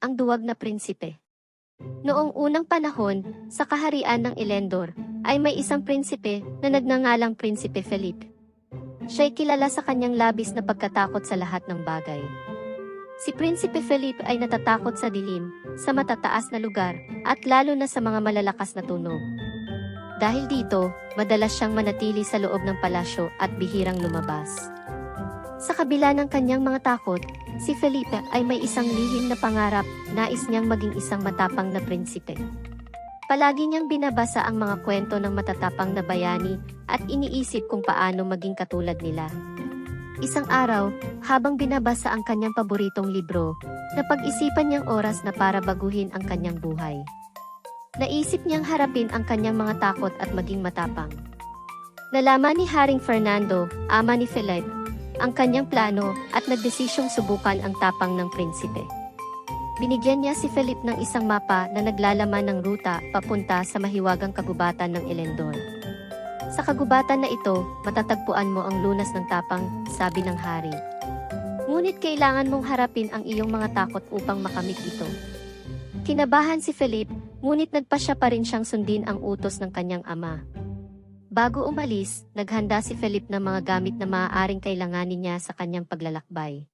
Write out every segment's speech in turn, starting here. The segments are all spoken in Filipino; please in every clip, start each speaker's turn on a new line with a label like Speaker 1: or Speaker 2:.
Speaker 1: ang duwag na prinsipe. Noong unang panahon, sa kaharian ng Elendor, ay may isang prinsipe na nagngangalang Prinsipe Felipe. Siya'y kilala sa kanyang labis na pagkatakot sa lahat ng bagay. Si Prinsipe Felipe ay natatakot sa dilim, sa matataas na lugar, at lalo na sa mga malalakas na tunog. Dahil dito, madalas siyang manatili sa loob ng palasyo at bihirang lumabas. Sa kabila ng kanyang mga takot, si Felipe ay may isang lihim na pangarap, nais niyang maging isang matapang na prinsipe. Palagi niyang binabasa ang mga kwento ng matatapang na bayani at iniisip kung paano maging katulad nila. Isang araw, habang binabasa ang kanyang paboritong libro, napag-isipan niyang oras na para baguhin ang kanyang buhay. Naisip niyang harapin ang kanyang mga takot at maging matapang. Nalaman ni Haring Fernando, ama ni Philip, ang kanyang plano at nagdesisyong subukan ang tapang ng prinsipe. Binigyan niya si Philip ng isang mapa na naglalaman ng ruta papunta sa mahiwagang kagubatan ng Elendor. Sa kagubatan na ito, matatagpuan mo ang lunas ng tapang, sabi ng hari. Ngunit kailangan mong harapin ang iyong mga takot upang makamit ito. Kinabahan si Philip, ngunit nagpasya pa rin siyang sundin ang utos ng kanyang ama. Bago umalis, naghanda si Philip ng mga gamit na maaaring kailanganin niya sa kanyang paglalakbay.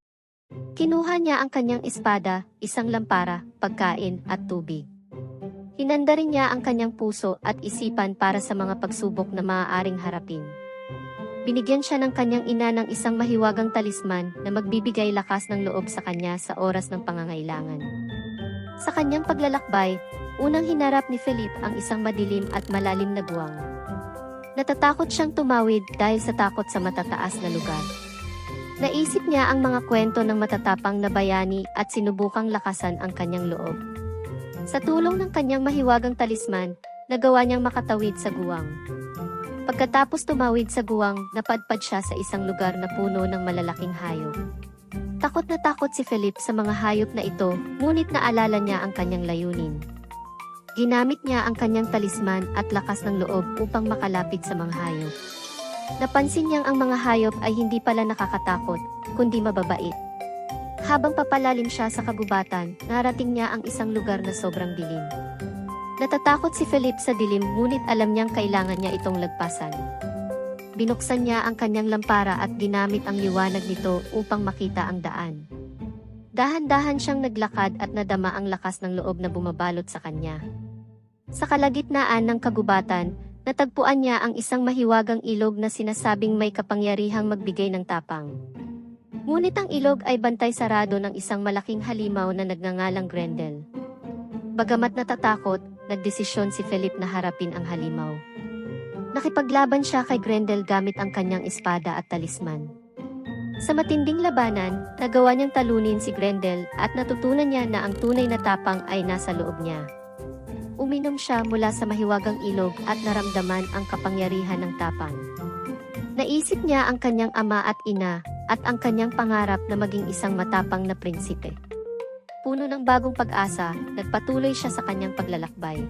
Speaker 1: Kinuha niya ang kanyang espada, isang lampara, pagkain, at tubig. Hinanda rin niya ang kanyang puso at isipan para sa mga pagsubok na maaaring harapin. Binigyan siya ng kanyang ina ng isang mahiwagang talisman na magbibigay lakas ng loob sa kanya sa oras ng pangangailangan. Sa kanyang paglalakbay, unang hinarap ni Philip ang isang madilim at malalim na guwang. Natatakot siyang tumawid dahil sa takot sa matataas na lugar. Naisip niya ang mga kwento ng matatapang na bayani at sinubukang lakasan ang kanyang loob. Sa tulong ng kanyang mahiwagang talisman, nagawa niyang makatawid sa guwang. Pagkatapos tumawid sa guwang, napadpad siya sa isang lugar na puno ng malalaking hayop. Takot na takot si Philip sa mga hayop na ito, ngunit naalala niya ang kanyang layunin. Ginamit niya ang kanyang talisman at lakas ng loob upang makalapit sa mga hayop. Napansin niyang ang mga hayop ay hindi pala nakakatakot, kundi mababait. Habang papalalim siya sa kagubatan, narating niya ang isang lugar na sobrang dilim. Natatakot si Philip sa dilim ngunit alam niyang kailangan niya itong lagpasan. Binuksan niya ang kanyang lampara at ginamit ang liwanag nito upang makita ang daan. Dahan-dahan siyang naglakad at nadama ang lakas ng loob na bumabalot sa kanya. Sa kalagitnaan ng kagubatan, natagpuan niya ang isang mahiwagang ilog na sinasabing may kapangyarihang magbigay ng tapang. Ngunit ang ilog ay bantay sarado ng isang malaking halimaw na nagngangalang Grendel. Bagamat natatakot, nagdesisyon si Philip na harapin ang halimaw. Nakipaglaban siya kay Grendel gamit ang kanyang espada at talisman. Sa matinding labanan, nagawa niyang talunin si Grendel at natutunan niya na ang tunay na tapang ay nasa loob niya. Uminom siya mula sa mahiwagang ilog at naramdaman ang kapangyarihan ng tapang. Naisip niya ang kanyang ama at ina at ang kanyang pangarap na maging isang matapang na prinsipe. Puno ng bagong pag-asa, nagpatuloy siya sa kanyang paglalakbay.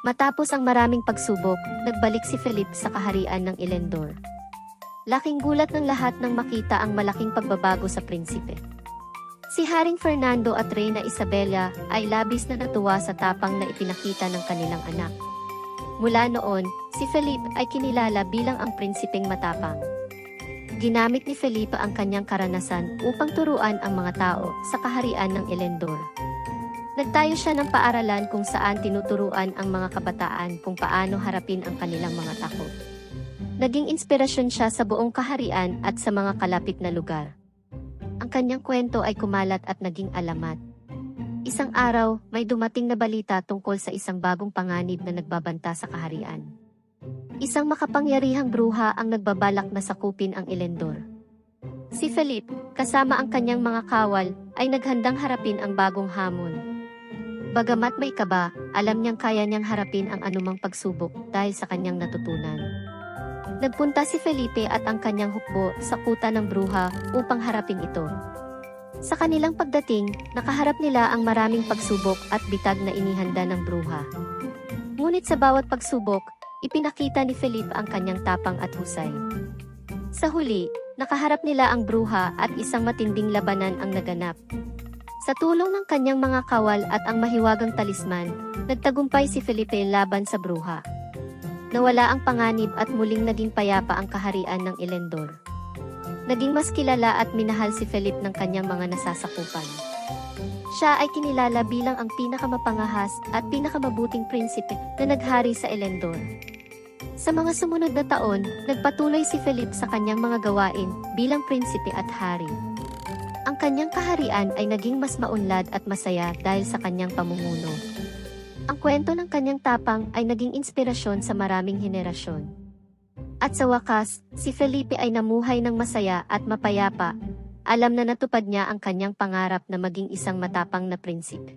Speaker 1: Matapos ang maraming pagsubok, nagbalik si Philip sa kaharian ng Elendor. Laking gulat ng lahat nang makita ang malaking pagbabago sa prinsipe. Si Haring Fernando at Reyna Isabella ay labis na natuwa sa tapang na ipinakita ng kanilang anak. Mula noon, si Felipe ay kinilala bilang ang prinsipeng matapang. Ginamit ni Felipe ang kanyang karanasan upang turuan ang mga tao sa kaharian ng Elendor. Nagtayo siya ng paaralan kung saan tinuturuan ang mga kabataan kung paano harapin ang kanilang mga takot. Naging inspirasyon siya sa buong kaharian at sa mga kalapit na lugar. Ang kanyang kwento ay kumalat at naging alamat. Isang araw, may dumating na balita tungkol sa isang bagong panganib na nagbabanta sa kaharian. Isang makapangyarihang bruha ang nagbabalak na sakupin ang Elendor. Si Philip, kasama ang kanyang mga kawal, ay naghandang harapin ang bagong hamon. Bagamat may kaba, alam niyang kaya niyang harapin ang anumang pagsubok dahil sa kanyang natutunan. Nagpunta si Felipe at ang kanyang hukbo sa kuta ng bruha upang harapin ito. Sa kanilang pagdating, nakaharap nila ang maraming pagsubok at bitag na inihanda ng bruha. Ngunit sa bawat pagsubok, ipinakita ni Felipe ang kanyang tapang at husay. Sa huli, nakaharap nila ang bruha at isang matinding labanan ang naganap. Sa tulong ng kanyang mga kawal at ang mahiwagang talisman, nagtagumpay si Felipe laban sa bruha. Nawala ang panganib at muling naging payapa ang kaharian ng Elendor. Naging mas kilala at minahal si Felipe ng kanyang mga nasasakupan. Siya ay kinilala bilang ang pinakamapangahas at pinakamabuting prinsipe na naghari sa Elendor. Sa mga sumunod na taon, nagpatuloy si Felipe sa kanyang mga gawain bilang prinsipe at hari. Ang kanyang kaharian ay naging mas maunlad at masaya dahil sa kanyang pamumuno. Ang kwento ng kanyang tapang ay naging inspirasyon sa maraming henerasyon. At sa wakas, si Felipe ay namuhay ng masaya at mapayapa. Alam na natupad niya ang kanyang pangarap na maging isang matapang na prinsipe.